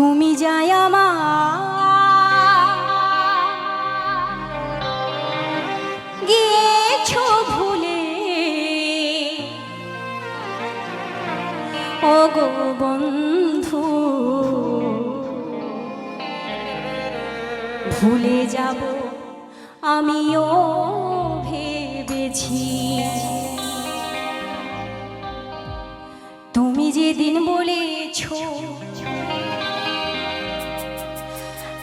তুমি যাই আমার। ভুলে। ও গো বন্ধু ভুলে যাব আমিও ভেবেছি। তুমি যেদিন বলেছ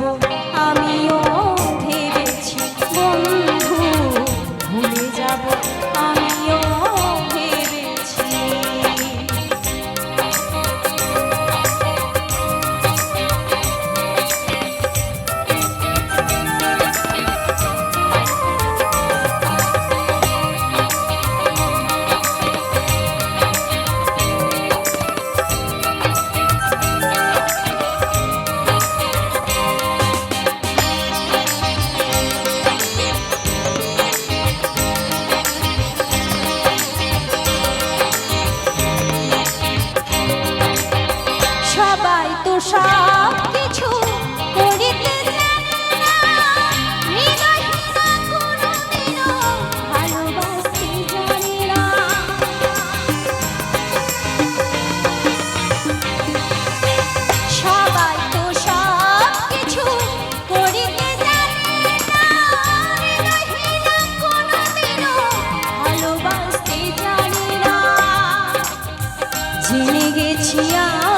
যাব বসিয়া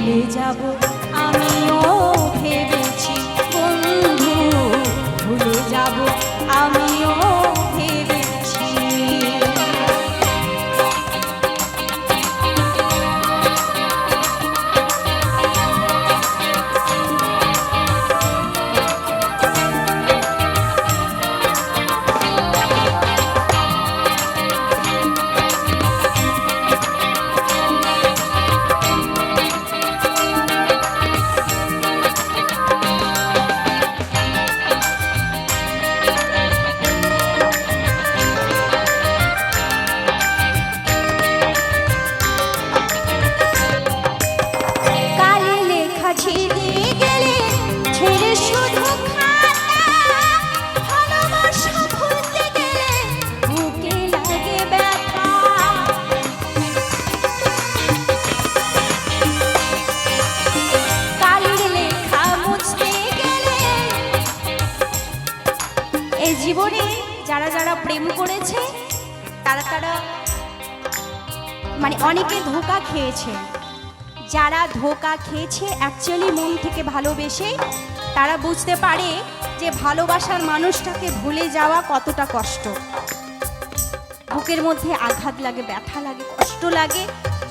ভুলে যাব। আমিও ভেবে তারা তারা মানে অনেকে ধোকা খেয়েছে। যারা ধোকা খেয়েছে অ্যাকচুয়ালি মন থেকে ভালোবেসে তারা বুঝতে পারে যে ভালোবাসার মানুষটাকে ভুলে যাওয়া কতটা কষ্ট। বুকের মধ্যে আঘাত লাগে, ব্যথা লাগে, কষ্ট লাগে,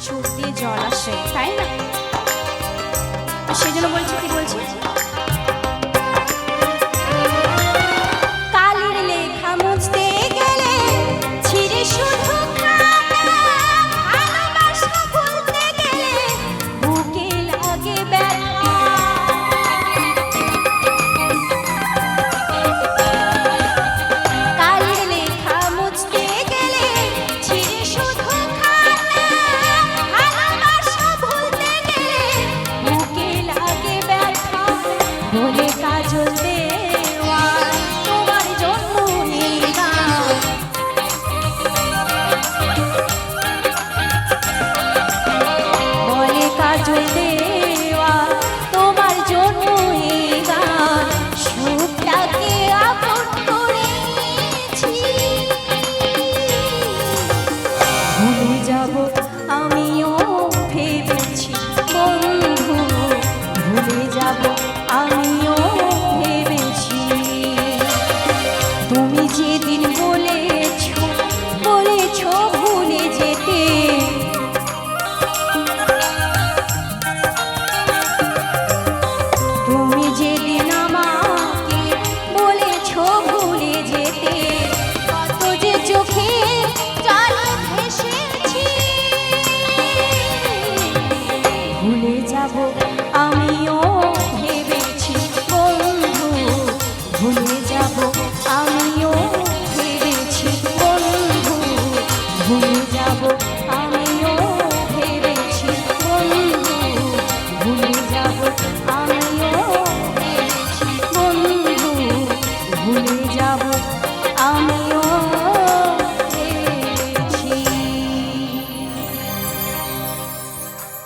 চোখ দিয়ে জল আসে, তাই না? সেজন্য বলছি, কি বলছি? তুমি যেদিন